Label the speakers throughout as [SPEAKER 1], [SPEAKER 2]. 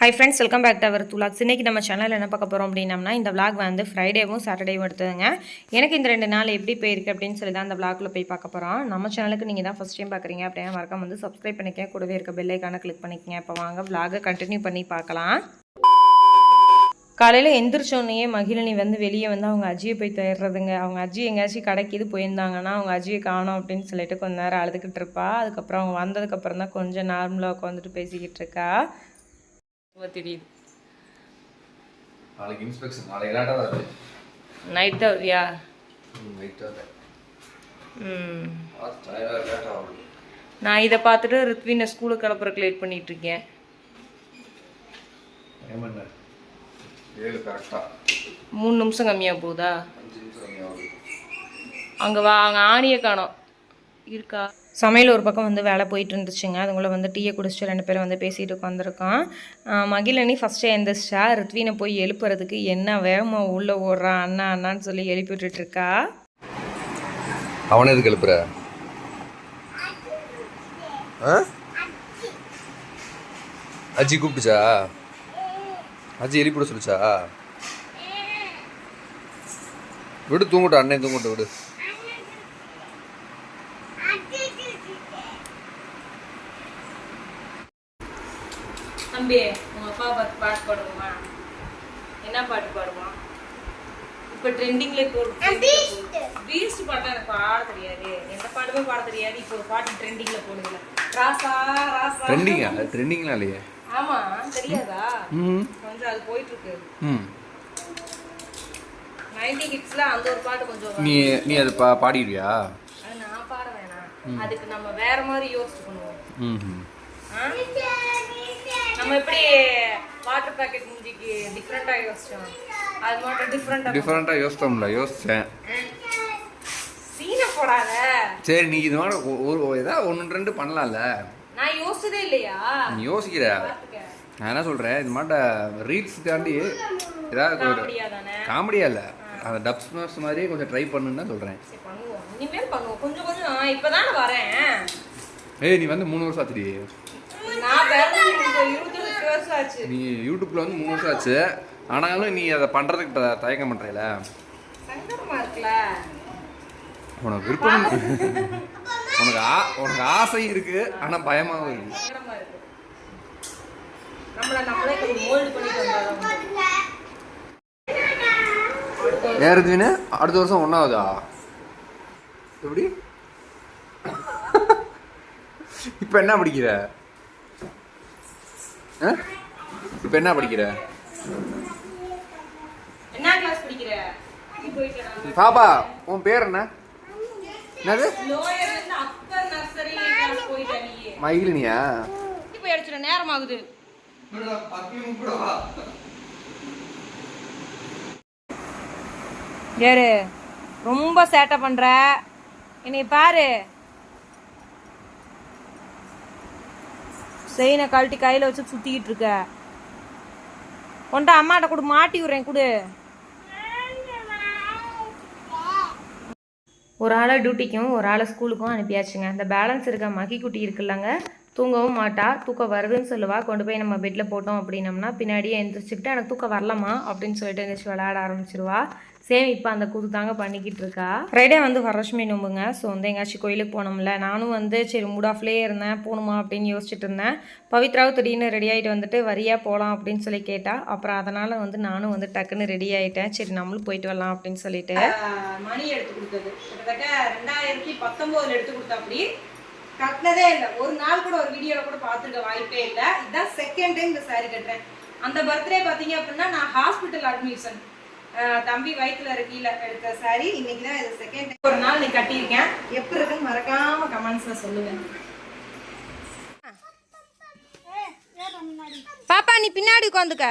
[SPEAKER 1] Hi friends welcome back to our துலாக்ஸ் இன்றைக்கி நம்ம சேனலில் என்ன பார்க்க போகிறோம் அப்படின்னம்னா இந்த விளாக் வந்து ஃப்ரைடேவும் சாட்டர்டேவும் எடுத்ததுங்க. எனக்கு இந்த ரெண்டு நாள் எப்படி போயிருக்கு அப்படின்னு சொல்லி தான் அந்த vlogல போய் பார்க்க போகிறோம் நம்ம சேனலுக்கு நீங்கள் தான் ஃபஸ்ட் டைம் பார்க்குறீங்க அப்படின்னா மறக்காம வந்து சப்ஸ்கிரைப் பண்ணிக்க கூடவே இருக்க பெல்லைக்கான கிளிக் பண்ணிக்கங்க. இப்போ வாங்க விளாகை கண்டினியூ பண்ணி பார்க்கலாம். காலையில் எந்திரிச்சோடனே மகிழினி வந்து வெளியே வந்து அவங்க அஜியை போய் தேடுறதுங்க. அவங்க அஜி எங்கேயாச்சும் கடைக்கு இது போயிருந்தாங்கன்னா அவங்க அஜியை காணும் அப்படின்னு சொல்லிட்டு கொஞ்ச நேரம் அழுதுகிட்டு இருப்பா. அதுக்கப்புறம் அவங்க வந்ததுக்கப்புறம் தான் கொஞ்சம் நார்மலாக உட்காந்துட்டு பேசிக்கிட்டு இருக்கா. தெரியுது.
[SPEAKER 2] நாளைக்கு இன்ஸ்பெக்ஷன் நாளைக்கு லேட்டாக வருது.
[SPEAKER 1] நைட் தான் வரியா
[SPEAKER 2] நைட்டாக தான்
[SPEAKER 1] ம். நான் இதை பார்த்துட்டு ரித்வினை ஸ்கூலுக்கு கிளப்புறக்கு லேட் பண்ணிட்டு இருக்கேன். மூணு நிமிஷம் கம்மியாக போகுதா? அங்கே வா அங்கே ஆணியை காணோம். இருக்கா? சமையல் ஒரு பக்கம் வந்து வேலை போயிட்டு இருந்துச்சுங்க அதுக்குள்ளே வந்து டீயை குடிச்சிட்டு ரெண்டு பேரும் வந்து பேசிட்டு உட்காந்துருக்கோம் மகிழனி ஃபஸ்ட்டு எழுந்திரிச்சா ரித்வினை போய் எழுப்புறதுக்கு என்ன வேகமாக உள்ளே ஓடுறான் அண்ணா அண்ணான்னு சொல்லி எழுப்பி விட்டுட்டு இருக்கா
[SPEAKER 2] அவனை எதுக்கு எழுப்புற? ஆ? அஜி கூப்பிடுச்சா? அஜி எழுப்பிட சொல்லுச்சா? விடு தூங்கட்டும் அண்ணன் தூங்கட்டும் விடு.
[SPEAKER 1] தம்பி உங்கள் அப்பா பார்த்து பாட்டு பாடுவோமா? என்ன பாட்டு பாடுவான்? இப்போ ட்ரெண்டிங்ல போட்டு பீஸ்ட் பாட்டா எனக்கு பாட தெரியாது. எந்த பாட்டுமே பாட தெரியாது. இப்போ ஒரு பாட்டு ட்ரெண்டிங்ல போடுதுல ராசா ராசா.
[SPEAKER 2] ட்ரெண்டிங்கா ட்ரெண்டிங்லாம் இல்லையே.
[SPEAKER 1] ஆமா தெரியாதா?
[SPEAKER 2] ம்
[SPEAKER 1] கொஞ்சம் அது போயிட்டு இருக்கு
[SPEAKER 2] ம்
[SPEAKER 1] நைன்டி கிட்ஸ்ல அந்த ஒரு பாட்டு கொஞ்சம்
[SPEAKER 2] நீ நீ அது பா பாடிடுவியா?
[SPEAKER 1] நான் பாட வேணாம். அதுக்கு நம்ம வேற மாதிரி யோசிச்சு பண்ணுவோம்? நம்ம எப்படி வாட்டர் பேக்கெட் மூஞ்சிக்கு டிஃப்ரெண்டா யோசிச்சோம்? அது மட்டும் டிஃப்ரெண்டா
[SPEAKER 2] டிஃப்ரெண்ட்டாக யோசித்தோம்ல யோசித்தேன்.
[SPEAKER 1] சீனை போடாத.
[SPEAKER 2] சரி நீ இது மாதிரி ஒரு ஏதாவது ஒன்று ரெண்டு பண்ணலாம்ல.
[SPEAKER 1] நான் யோசிச்சதே இல்லையா?
[SPEAKER 2] நீ யோசிக்கிற. நான் என்ன சொல்கிறேன் இது மாட்ட ரீல்ஸ் தாண்டி ஏதாவது ஒரு
[SPEAKER 1] காமெடியா தானே?
[SPEAKER 2] இல்லை. அந்த டப்ஸ் மாஸ் மாதிரியே கொஞ்சம் ட்ரை பண்ணுன்னு தான் சொல்கிறேன்
[SPEAKER 1] பண்ணுவோம். இனிமேல் பண்ணுவோம். கொஞ்சம் கொஞ்சம். இப்பதானே வரேன்.
[SPEAKER 2] ஏய் நீ வந்து மூணு வருஷம் ஆச்சுடி.
[SPEAKER 1] நான் பிறந்து இப்போ ஆச்சு
[SPEAKER 2] நீ யூடியூப்பில் வந்து மூணு வருஷம் ஆச்சு. ஆனாலும் நீ அதை பண்ணுறதுக்கு த- தயக்கம் பண்ணுறல
[SPEAKER 1] சங்கடமா இருக்குல்ல?
[SPEAKER 2] உனக்கு விருப்பம் உனக்கு ஆ உனக்கு ஆசை
[SPEAKER 1] இருக்கு பண்ணிட்டு வந்தாதான் உண்டு.
[SPEAKER 2] ஏறுதுன்னு அடுத்த வருஷம் ஒன்றாவதா எப்படி? இப்போ என்ன படிக்கிற? இப்போ என்ன படிக்கிற?
[SPEAKER 1] என்ன கிளாஸ் படிக்கிற?
[SPEAKER 2] பாப்பா உன் பேர் என்ன? என்னது? மகிழினியா
[SPEAKER 1] போய் அடிச்சிட நேரம் ஆகுது யாரு? ரொம்ப சேட்டை பண்ற. என்னை பாரு. செயினை கழட்டி கையில வச்சு சுத்திக்கிட்டு இருக்க. கொண்டா அம்மாட்ட கொடு மாட்டி விடுறேன் கொடு. ஒரு ஆளை டியூட்டிக்கும் ஒரு ஆளை ஸ்கூலுக்கும் அனுப்பியாச்சுங்க. இந்த பேலன்ஸ் இருக்க மகி குட்டி இருக்குல்லங்க. தூங்கவும் மாட்டா. தூக்கம் வருதுன்னு சொல்லுவா. கொண்டு போய் நம்ம பெட்டில் போட்டோம் அப்படின்னம்னா பின்னாடியே எந்திரிச்சுக்கிட்டு எனக்கு தூக்கம் வரலாமா அப்படின்னு சொல்லிட்டு எழுந்திரிச்சு விளையாட ஆரம்பிச்சிருவா. சேம் இப்போ அந்த கூத்து தாங்க பண்ணிக்கிட்டு இருக்கா. ஃப்ரைடே வந்து வரலட்சுமி நோம்புங்க. ஸோ வந்து எங்கேயாச்சும் கோயிலுக்கு போனோம்ல. நானும் வந்து சரி மூட் ஆஃப்லேயே இருந்தேன். போகணுமா அப்படின்னு யோசிச்சுட்டு இருந்தேன். பவித்ராவும் திடீர்னு ரெடி ஆகிட்டு வந்துட்டு வரியா? போகலாம் அப்படின்னு சொல்லி கேட்டா. அப்புறம் அதனால் வந்து நானும் வந்து டக்குன்னு ரெடி ஆகிட்டேன் சரி நம்மளும் போயிட்டு வரலாம் அப்படின்னு சொல்லிட்டு.
[SPEAKER 3] மணி எடுத்து கொடுத்தது. கிட்டத்தட்ட ரெண்டாயிரத்தி பத்தொன்பதுல எடுத்து கொடுத்தாப்படி கட்டினதே இல்லை. ஒரு நாள் கூட ஒரு வீடியோல கூட பார்த்துருக்க வாய்ப்பே இல்லை. இதுதான் செகண்ட் டைம் இந்த saree கட்டுறேன். அந்த பர்த்டே பார்த்தீங்க அப்படின்னா நான் ஹாஸ்பிட்டல் அட்மிஷன் தம்பி வயிற்றுல இருக்கீல எடுத்த saree. இன்னைக்கு தான் இது செகண்ட் டைம் ஒரு நாள் நீ கட்டியிருக்கேன். எப்படி இருக்குன்னு மறக்காம கமெண்ட்ஸ்ல சொல்லுங்க.
[SPEAKER 1] பாப்பா நீ பின்னாடி உட்காந்துக்க.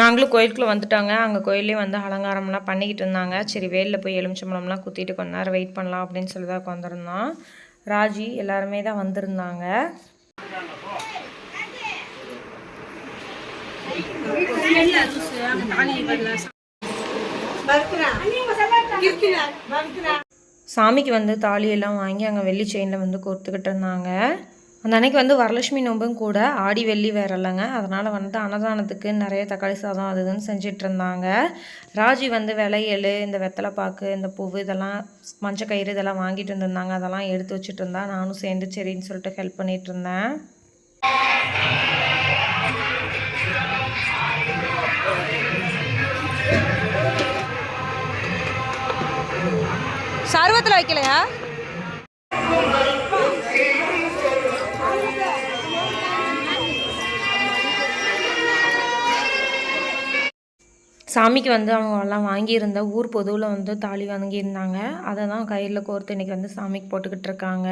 [SPEAKER 1] நாங்களும் கோயிலுக்குள்ளே வந்துட்டாங்க. அங்கே கோயிலே வந்து அலங்காரம்லாம் பண்ணிக்கிட்டு இருந்தாங்க. சரி வேலில் போய் எலுமிச்சம்பழம்லாம் குத்திட்டு கொஞ்ச நேரம் வெயிட் பண்ணலாம் அப்படின்னு சொல்லி தான் உட்காந்துருந்தோம் ராஜி எல்லாருமே தான் வந்திருந்தாங்க. சாமிக்கு வந்து தாலியெல்லாம் வாங்கி அங்கே வெள்ளி செயினில் வந்து கொடுத்துக்கிட்டு இருந்தாங்க. அந்த அன்னைக்கு வந்து வரலட்சுமி நோம்பும் கூட ஆடி வெள்ளி வேற இல்லைங்க. அதனால் வந்து அன்னதானத்துக்கு நிறைய தக்காளி சாதம் அது இதுன்னு செஞ்சிட்டு இருந்தாங்க. ராஜி வந்து விளையல் இந்த வெத்தலை பாக்கு இந்த பூவு இதெல்லாம் மஞ்சள் கயிறு இதெல்லாம் வாங்கிட்டு வந்திருந்தாங்க. அதெல்லாம் எடுத்து வச்சுட்டு இருந்தா நானும் சேர்ந்து சரின்னு சொல்லிட்டு ஹெல்ப் பண்ணிட்டு இருந்தேன்.
[SPEAKER 3] சர்வத்தில் வைக்கலையா?
[SPEAKER 1] சாமிக்கு வந்து அவங்க எல்லாம் வாங்கியிருந்த ஊர் பொதுவில் வந்து தாலி வாங்கியிருந்தாங்க. அதை தான் கையில் கோர்த்து இன்னைக்கு வந்து சாமிக்கு போட்டுக்கிட்டு இருக்காங்க.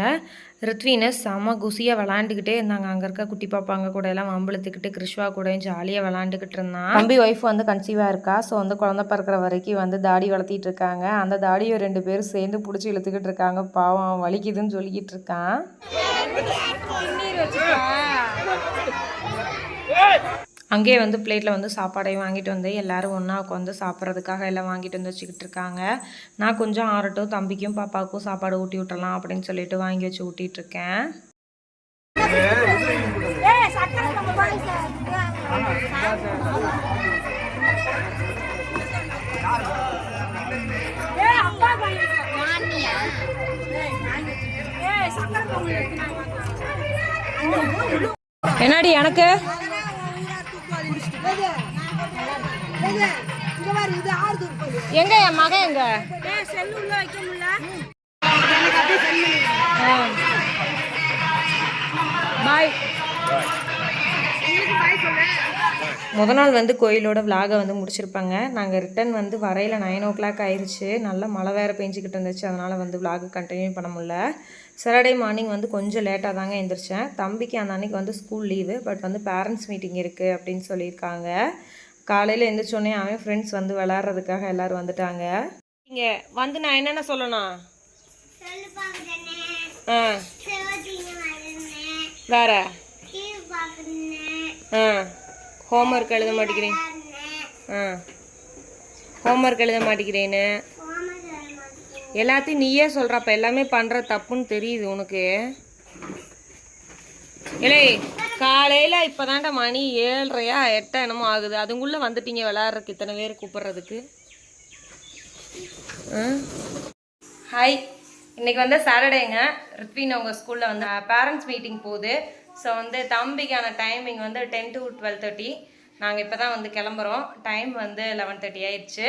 [SPEAKER 1] ரித்வினஸ் செம குசியாக விளாண்டுக்கிட்டே இருந்தாங்க. அங்கே இருக்க குட்டி பாப்பாங்க கூட எல்லாம் வம்பிழுத்துக்கிட்டு கிருஷ்வா கூட ஜாலியாக விளாண்டுக்கிட்டு இருந்தான் தம்பி ஒய்ஃப் வந்து கன்சீவாக இருக்கா? ஸோ வந்து குழந்தை பிறக்கிற வரைக்கும் வந்து தாடி வளர்த்திட்டு இருக்காங்க. அந்த தாடியை ரெண்டு பேரும் சேர்ந்து பிடிச்சி இழுத்துக்கிட்டு இருக்காங்க. பாவம் வலிக்குதுன்னு சொல்லிக்கிட்டு இருக்கான். அங்கேயே வந்து பிளேட்டில் வந்து சாப்பாடையும் வாங்கிட்டு வந்து எல்லோரும் ஒன்றா உட்காந்து சாப்பிட்றதுக்காக எல்லாம் வாங்கிட்டு வந்து வச்சுக்கிட்டு இருக்காங்க. நான் கொஞ்சம் ஆறட்டும் தம்பிக்கும் பாப்பாவுக்கும் சாப்பாடு ஊட்டி விட்டலாம் அப்படின்னு சொல்லிட்டு வாங்கி வச்சு ஊட்டிகிட்டு இருக்கேன். என்னடி எனக்கு? எங்க என் மகன் எங்க? பாய். முத நாள் வந்து கோயிலோட விலாகை வந்து முடிச்சிருப்பாங்க. நாங்கள் ரிட்டர்ன் வந்து வரையில் நைன் ஓ கிளாக் ஆயிடுச்சு நல்ல மழை வேறு பெஞ்சிக்கிட்டு இருந்துச்சு. அதனால் வந்து விலாகு கண்டினியூ பண்ண முடியல. சாட்டர்டே மார்னிங் வந்து கொஞ்சம் லேட்டாக தாங்க எழுந்திரிச்சேன் தம்பிக்கு அந்த அன்னைக்கு வந்து ஸ்கூல் லீவு பட் வந்து பேரண்ட்ஸ் மீட்டிங் இருக்குது அப்படின்னு சொல்லியிருக்காங்க. காலையில் எழுந்திரிச்சோடனே அவன் ஃப்ரெண்ட்ஸ் வந்து விளாட்றதுக்காக எல்லோரும் வந்துட்டாங்க. இங்கே வந்து நான் என்னென்ன சொல்லணும்? ஆ. வேற? ஆ. ஹோம்ஒர்க் எழுத மாட்டேங்கிறேன். ஆ. ஹோம்ஒர்க் எழுத மாட்டேங்கிறேன்னு. எல்லாத்தையும் நீயே சொல்கிறப்ப எல்லாமே பண்ணுற தப்புன்னு தெரியுது உனக்கு. இல்லை காலையில் இப்போ மணி ஏழ்ரையா எட்டா என்னமோ ஆகுது. அதுங்குள்ளே வந்துட்டீங்க விளாட்றதுக்கு இத்தனை பேர் கூப்பிட்றதுக்கு. ஹாய் இன்றைக்கி வந்து சாட்டர்டேங்க ரித்வின் அவங்க ஸ்கூலில் வந்து பேரண்ட்ஸ் மீட்டிங் போகுது. ஸோ வந்து தம்பிக்கான டைமிங் வந்து டென் டு டுவெல் தேர்ட்டி நாங்கள் இப்போ தான் வந்து கிளம்புறோம். டைம் வந்து லெவன் தேர்ட்டி ஆயிடுச்சு.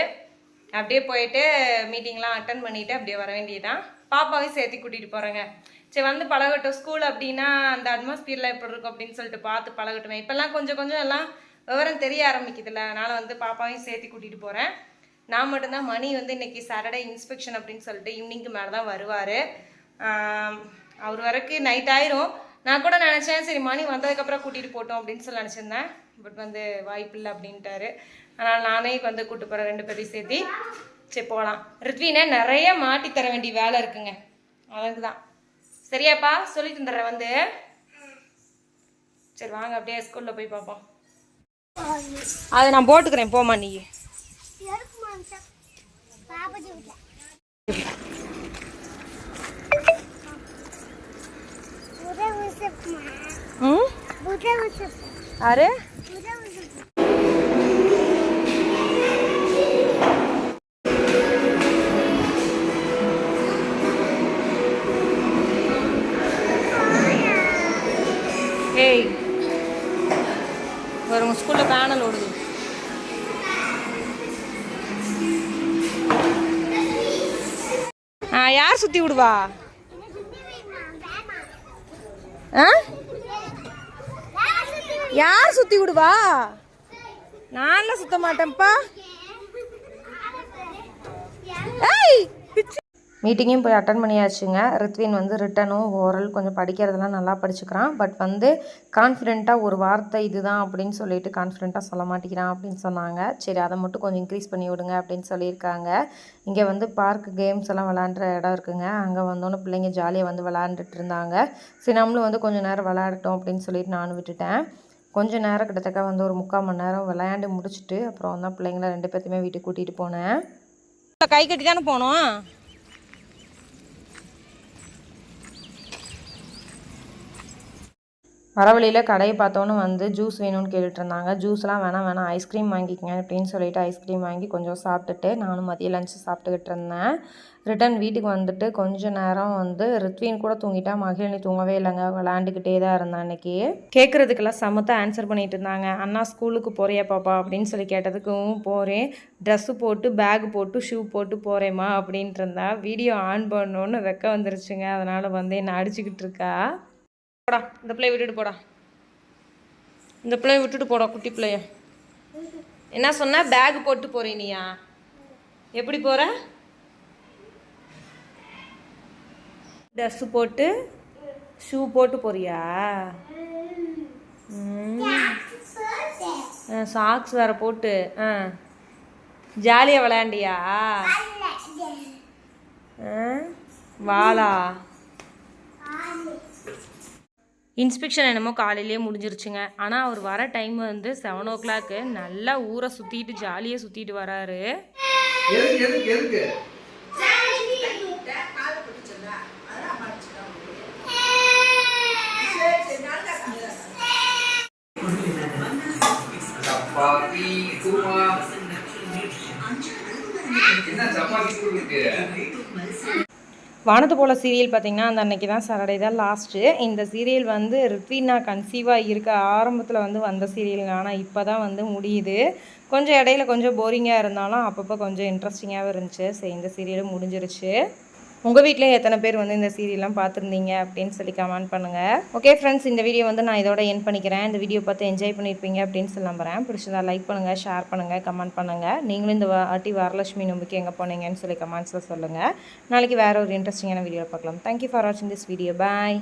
[SPEAKER 1] அப்படியே போயிட்டு மீட்டிங்லாம் அட்டன் பண்ணிட்டு அப்படியே வர வேண்டியதுதான். பாப்பாவையும் சேர்த்து கூட்டிகிட்டு போகிறேங்க சரி வந்து பழகட்டும். ஸ்கூல் அப்படின்னா அந்த அட்மாஸ்பியரில் எப்படி இருக்கும் அப்படின்னு சொல்லிட்டு பார்த்து பழகட்டுமே. இப்போல்லாம் கொஞ்சம் கொஞ்சம் எல்லாம் விவரம் தெரிய ஆரம்பிக்குதுல்ல. அதனால் வந்து பாப்பாவையும் சேர்த்து கூட்டிகிட்டு போகிறேன் நான் மட்டும்தான் மணி வந்து இன்றைக்கி சாட்டர்டே இன்ஸ்பெக்ஷன் அப்படின்னு சொல்லிட்டு ஈவினிங்க்கு மேலே தான் வருவார். அவர் வரைக்கும் நைட் ஆயிரும். நான் கூட நினச்சேன் சரி மணி வந்ததுக்கப்புறம் கூட்டிகிட்டு போட்டோம் அப்படின்னு சொல்லி நினச்சிருந்தேன். பட் வந்து வாய்ப்பில்லை அப்படின்ட்டாரு. அதனால் நானே வந்து கூட்டு போகிறேன் ரெண்டு பேரையும் சேர்த்து. சரி போகலாம் ரித்வினே நிறைய மாட்டி தர வேண்டிய வேலை இருக்குங்க. அதுக்கு தான் சரியாப்பா சொல்லி தந்துடுறேன் வந்து. சரி வாங்க அப்படியே ஸ்கூலில் போய் பார்ப்போம். அதை நான் போட்டுக்கிறேன் போமா நீ. ம்? ஏய் வேறு உங்கள் ஸ்கூலில் பேனல் ஓடுது. ஆ யார் சுற்றி விடுவா? ஆ? யார் சுற்றி விடுவா? நான்லாம் சுத்த மாட்டேன்ப்பா. ஏய் மீட்டிங்கையும் போய் அட்டன் பண்ணியாச்சுங்க. ரித்வின் வந்து ரிட்டனும் ஓரல் கொஞ்சம் படிக்கிறதெல்லாம் நல்லா படிச்சுக்கிறான். பட் வந்து கான்ஃபிடெண்ட்டாக ஒரு வார்த்தை இதுதான் அப்படின்னு சொல்லிட்டு கான்ஃபிடெண்ட்டாக சொல்ல மாட்டேங்கிறான் அப்படின்னு சொன்னாங்க. சரி அதை மட்டும் கொஞ்சம் இன்க்ரீஸ் பண்ணி விடுங்க அப்படின்னு சொல்லியிருக்காங்க. இங்கே வந்து பார்க் கேம்ஸ் எல்லாம் விளாண்டுற இடம் இருக்குங்க. அங்கே வந்தோன்னே பிள்ளைங்க ஜாலியாக வந்து விளாண்டுட்டு இருந்தாங்க. சரி நம்மளும் வந்து கொஞ்சம் நேரம் விளையாடட்டும் அப்படின்னு சொல்லிட்டு நானும் விட்டுட்டேன். கொஞ்சம் நேரம் கிட்டத்தட்ட வந்து ஒரு முக்கால் மணி நேரம் விளையாண்டு முடிச்சுட்டு அப்புறம் தான் பிள்ளைங்கள ரெண்டு பேர்த்தையுமே வீட்டுக்கு கூட்டிகிட்டு போனேன். கை கட்டி தானே போனோம்? வரவழியில் கடையை பார்த்தோன்னு வந்து ஜூஸ் வேணும்னு கேட்டுட்ருந்தாங்க. ஜூஸ்லாம் வேணாம் வேணாம். ஐஸ்கிரீம் வாங்கிக்கங்க அப்படின்னு சொல்லிட்டு ஐஸ்கிரீம் வாங்கி கொஞ்சம் சாப்பிட்டுட்டு நானும் மதியம் லஞ்ச் சாப்பிட்டுக்கிட்டு இருந்தேன். ரிட்டன் வீட்டுக்கு வந்துட்டு கொஞ்ச நேரம் வந்து ரித்வின் கூட தூங்கிட்டா மகிழினி தூங்கவே இல்லைங்க. விளாண்டுக்கிட்டே தான் இருந்தான் அன்னைக்கு கேட்குறதுக்கெல்லாம் சமத்தாக ஆன்சர் பண்ணிட்டு இருந்தாங்க. அண்ணா ஸ்கூலுக்கு போறியா பாப்பா? அப்படின்னு சொல்லி கேட்டதுக்கும் போகிறேன் ட்ரெஸ்ஸு போட்டு பேக் போட்டு ஷூ போட்டு போகிறேம்மா அப்படின்ட்டு இருந்தா. வீடியோ ஆன் பண்ணோன்னு வெக்க வந்துருச்சுங்க. அதனால் வந்து என்னை அடிச்சுக்கிட்டு இருக்கா? போடா இந்த பிள்ளைய விட்டுட்டு போடா. இந்த பிள்ளைய விட்டுட்டு போடா குட்டி பிள்ளைய. என்ன சொன்ன? பேக் போட்டு போறேன் நீயா? எப்படி போற? ட்ரெஸ்ஸு போட்டு ஷூ போட்டு போறியா? சாக்ஸ் வேற போட்டு ஆ. ஜாலியாக விளையாண்டியா? ஆ? இன்ஸ்பெக்ஷன் என்னமோ காலையிலேயே முடிஞ்சிருச்சுங்க. ஆனால் அவர் வர டைம் வந்து செவன் ஓ கிளாக்கு நல்லா ஊரை சுற்றிட்டு ஜாலியாக சுற்றிட்டு வராரு.
[SPEAKER 2] என்ன சப்பாத்தி
[SPEAKER 1] வானத்து போல சீரியல் பார்த்திங்கன்னா அந்த அன்னைக்கு தான் சாட்டர்டே தான் லாஸ்ட்டு இந்த சீரியல் வந்து ரித்வினா கன்சீவாக இருக்க ஆரம்பத்தில் வந்து வந்த சீரியல். ஆனால் இப்போ தான் வந்து முடியுது. கொஞ்சம் இடையில கொஞ்சம் போரிங்காக இருந்தாலும் அப்பப்போ கொஞ்சம் இன்ட்ரெஸ்டிங்காகவும் இருந்துச்சு. சரி இந்த சீரியலும் முடிஞ்சிருச்சு. உங்கள் வீட்டில் எத்தனை பேர் வந்து இந்த சீரியல்லாம் பார்த்துருந்தீங்க அப்படின்னு சொல்லி கமெண்ட் பண்ணுங்கள் ஓகே ஃப்ரெண்ட்ஸ் இந்த வீடியோ வந்து நான் இதோட என் பண்ணிக்கிறேன். இந்த வீடியோ பார்த்து என்ஜாய் பண்ணியிருப்பீங்க அப்படின்னு சொல்லி நம்புறேன். பிடிச்சதா லைக் பண்ணுங்கள் ஷேர் பண்ணுங்கள் கமெண்ட் பண்ணுங்கள் நீங்களும் இந்த வாட்டி வரலட்சுமி நம்பிக்கை எங்கே போனீங்கன்னு சொல்லி கமெண்ட்ஸில் சொல்லுங்கள் நாளைக்கு வேறு ஒரு இன்ட்ரெஸ்டிங்கான வீடியோ பார்க்கலாம். தேங்க்யூ ஃபார் வாட்சிங் திஸ் வீடியோ பாய்